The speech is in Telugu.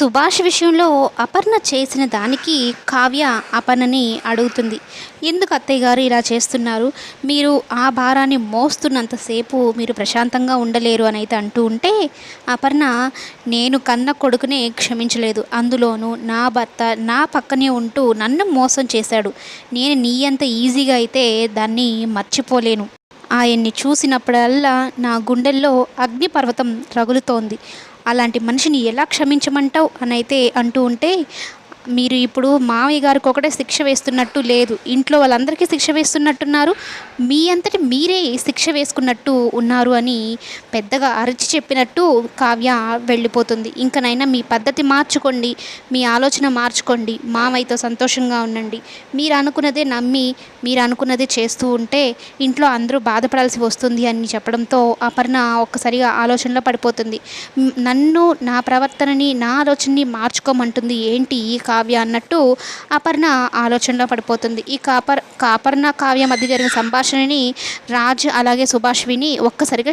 సుభాష్ విషయంలో అపర్ణ చేసిన దానికి కావ్య అపర్ణని అడుగుతుంది. ఎందుకు అత్తయ్య గారు ఇలా చేస్తున్నారు? మీరు ఆ భారాన్ని మోస్తున్నంతసేపు మీరు ప్రశాంతంగా ఉండలేరు అని అయితే అంటూ ఉంటే అపర్ణ నేను కన్న కొడుకునే క్షమించలేదు. అందులోనూ నా భర్త నా పక్కనే ఉంటూ నన్ను మోసం చేశాడు. నేను నీ అంత ఈజీగా అయితే దాన్ని మర్చిపోలేను. ఆయన్ని చూసినప్పుడల్లా నా గుండెల్లో అగ్నిపర్వతం రగులుతోంది. అలాంటి మనిషిని ఎలా క్షమించమంటావు? అని అయితే అంటూ ఉంటే మీరు ఇప్పుడు మామయ్య గారికి ఒకటే శిక్ష వేస్తున్నట్టు లేదు. ఇంట్లో వాళ్ళందరికీ శిక్ష వేస్తున్నట్టున్నారు. మీ అంతటి మీరే శిక్ష వేసుకున్నట్టు ఉన్నారు అని పెద్దగా అరిచి చెప్పినట్టు కావ్య వెళ్ళిపోతుంది. ఇంకనైనా మీ పద్ధతి మార్చుకోండి. మీ ఆలోచన మార్చుకోండి. మామయ్యతో సంతోషంగా ఉండండి. మీరు అనుకున్నదే నమ్మి మీరు అనుకున్నదే చేస్తూ ఉంటే ఇంట్లో అందరూ బాధపడాల్సి వస్తుంది అని చెప్పడంతో అపర్ణ ఒక్కసారిగా ఆలోచనలో పడిపోతుంది. నన్ను నా ప్రవర్తనని నా ఆలోచనని మార్చుకోమంటుంది. ఏంటి ఈ కావ్య అన్నట్టు అపర్ణ ఆలోచనలో పడిపోతుంది. ఈ కాపర్ కాపర్ణ కావ్య మధ్య జరిగిన సంభాషణని రాజ్ అలాగే సుభాష్ విని ఒక్కసారిగా